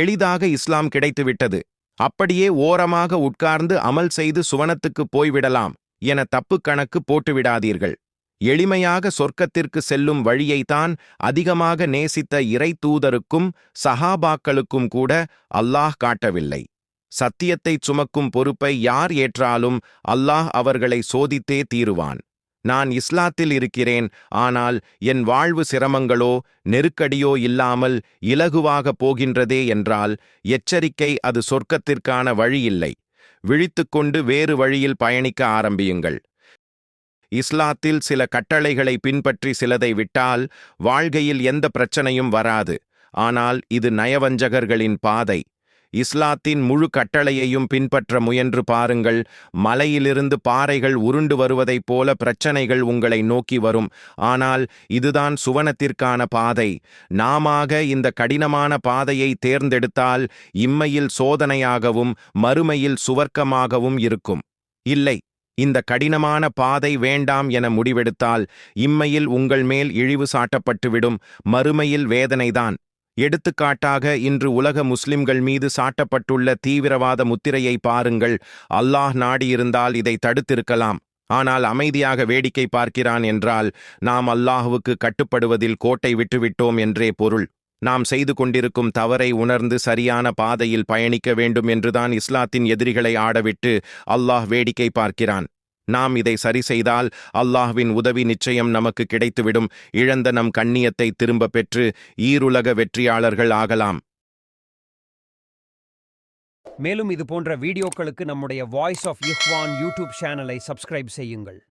எளிதாக இஸ்லாம் கிடைத்துவிட்டது. அப்படியே ஓரமாக உட்கார்ந்து அமல் செய்து சுவனத்துக்கு போய்விடலாம் என தப்பு கணக்கு போட்டுவிடாதீர்கள். எளிமையாக சொர்க்கத்திற்கு செல்லும் வழியைத்தான் அதிகமாக நேசித்த இறை தூதருக்கும் சஹாபாக்களுக்கும் கூட அல்லாஹ் காட்டவில்லை. சத்தியத்தைச் சுமக்கும் பொறுப்பை யார் ஏற்றாலும் அல்லாஹ் அவர்களை சோதித்தே தீருவான். நான் இஸ்லாத்தில் இருக்கிறேன் ஆனால் என் வாழ்வு சிரமங்களோ நெருக்கடியோ இல்லாமல் இலகுவாக போகின்றதே என்றால் எச்சரிக்கை அது சொர்க்கத்திற்கான வழியில்லை விழித்துக்கொண்டு வேறு வழியில் பயணிக்க ஆரம்பியுங்கள். இஸ்லாத்தில் சில கட்டளைகளை பின்பற்றி சிலதை விட்டால் வாழ்க்கையில் எந்த பிரச்சனையும் வராது. ஆனால் இது நயவஞ்சகர்களின் பாதை. இஸ்லாத்தின் முழு கட்டளையையும் பின்பற்ற முயன்று பாருங்கள். மலையிலிருந்து பாறைகள் உருண்டு வருவதைப் போல பிரச்சனைகள் உங்களை நோக்கி வரும். ஆனால் இதுதான் சுவனத்திற்கான பாதை. நாமாக இந்த கடினமான பாதையை தேர்ந்தெடுத்தால் இம்மையில் சோதனையாகவும் மறுமையில் சுவர்க்கமாகவும் இருக்கும். இல்லை இந்த கடினமான பாதை வேண்டாம் என முடிவெடுத்தால் இம்மையில் உங்கள் மேல் இழிவு சாட்டப்பட்டுவிடும். மறுமையில் வேதனைதான். எடுத்துக்காட்டாக இன்று உலக முஸ்லிம்கள் மீது சாட்டப்பட்டுள்ள தீவிரவாத முத்திரையை பாருங்கள். அல்லாஹ் நாடியிருந்தால் இதை தடுத்திருக்கலாம். ஆனால் அமைதியாக வேடிக்கை பார்க்கிறான் என்றால் நாம் அல்லாஹுவுக்கு கட்டுப்படுவதில் கோட்டை விட்டுவிட்டோம் என்றே பொருள். நாம் செய்து கொண்டிருக்கும் தவறை உணர்ந்து சரியான பாதையில் பயணிக்க வேண்டும் என்றுதான் இஸ்லாத்தின் எதிரிகளை ஆடவிட்டு அல்லாஹ் வேடிக்கை பார்க்கிறான். நாம் இதை சரி செய்தால் அல்லாஹ்வின் உதவி நிச்சயம் நமக்கு கிடைத்துவிடும். இழந்த நம் கண்ணியத்தை திரும்பப் பெற்று ஈருலக வெற்றியாளர்கள் ஆகலாம். மேலும் இது போன்ற வீடியோக்களுக்கு நம்முடைய வாய்ஸ் ஆஃப் யுஹ்வான் யூடியூப் சேனலை சப்ஸ்கிரைப் செய்யுங்கள்.